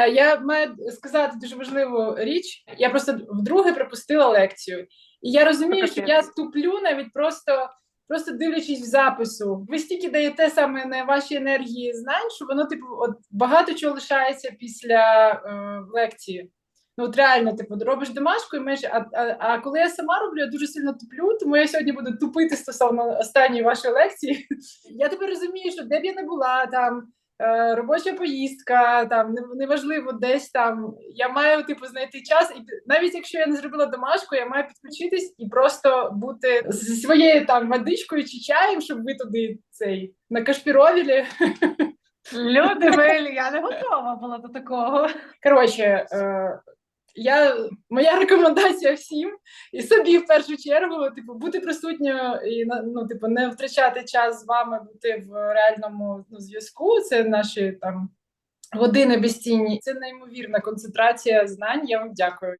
Е, Я маю сказати дуже важливу річ. Я просто вдруге пропустила лекцію, і я розумію, що я туплю навіть просто. Просто дивлячись в запису, ви стільки даєте саме на ваші енергії знань, що воно типу от багато чого лишається після е, лекції. Ну от реально, типу, робиш домашку, і меж, а, а, а коли я сама роблю, я дуже сильно туплю, тому я сьогодні буду тупити стосовно останньої вашої лекції. Я тепер розумію, що де б я не була там. Е, Робоча поїздка, там неважливо, десь там. Я маю типу знайти час, і навіть якщо я не зробила домашку, я маю підключитись і просто бути зі своєю там водичкою чи чаєм, щоб ви туди цей на кашпіровілі. Люди милі, я не готова була до такого. Коротше, е, я, моя рекомендація всім і собі в першу чергу, типу, бути присутньою і ну, типу, не втрачати час з вами, бути в реальному ну, зв'язку. Це наші там години безцінні. Це неймовірна концентрація знань. Я вам дякую.